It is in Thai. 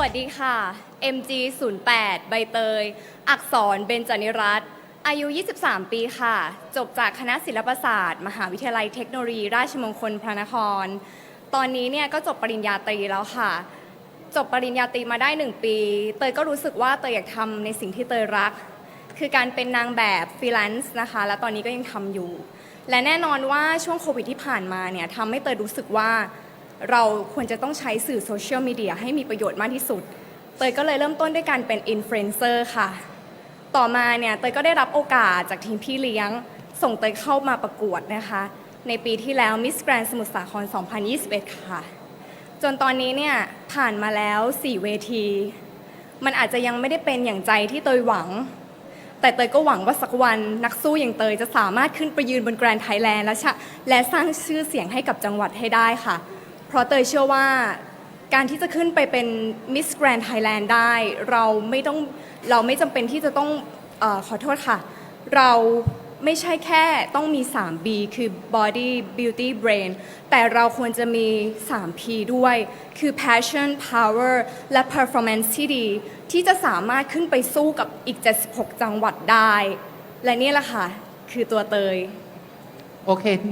วัสดีค่ะ MG 08ใบเตย อักษร เบญจนิรัตน์ อายุ 23 ปีค่ะ จบจากคณะศิลปศาสตร์ มหาวิทยาลัยเทคโนโลยี ราชมงคลพระนคร ตอนนี้เนี่ยก็จบปริญญาตรีแล้วค่ะ จบปริญญาตรีมาได้ 1 ปี เตยก็รู้สึกว่าเตยอยากทำในสิ่งที่เตยรัก คือการเป็นนางแบบฟรีแลนซ์นะคะ และตอนนี้ก็ยังทำอยู่ และแน่นอนว่าช่วงโควิดที่ผ่านมาเนี่ยทำให้เตยรู้สึกว่า เราควรจะต้องใช้สื่อโซเชียลมีเดียให้มีประโยชน์มากที่สุด เตยก็เลยเริ่มต้นด้วยการเป็นอินฟลูเอนเซอร์ค่ะ ต่อมาเนี่ยเตยก็ได้รับโอกาสจากทีมพี่เลี้ยง ส่งเตยเข้ามาประกวดนะคะ ในปีที่แล้ว Miss Grand สมุทรสาคร 2021 ค่ะ จนตอนนี้เนี่ยผ่านมาแล้ว 4 เวที มันอาจจะยังไม่ได้เป็นอย่างใจที่เตยหวัง แต่เตยก็หวังว่าสักวันนักสู้อย่างเตยจะสามารถขึ้นไปยืนบนแกรนด์ไทยแลนด์และชะและสร้างชื่อเสียงให้กับจังหวัดให้ได้ค่ะ เพราะเตยเชื่อว่าการที่จะขึ้นไปเป็น Miss Grand Thailand ได้ เราไม่ต้องเราไม่จำเป็นที่จะต้องอขอโทษค่ะ เราไม่ใช่แค่ต้องมี 3B คือ body beauty brain แต่เราควรจะมี 3P ด้วย คือ passion power และ performance ที่ดี ที่จะสามารถขึ้นไปสู้กับอีก 76 จังหวัดได้ และนี่แหละค่ะ คือตัวเตย โอเค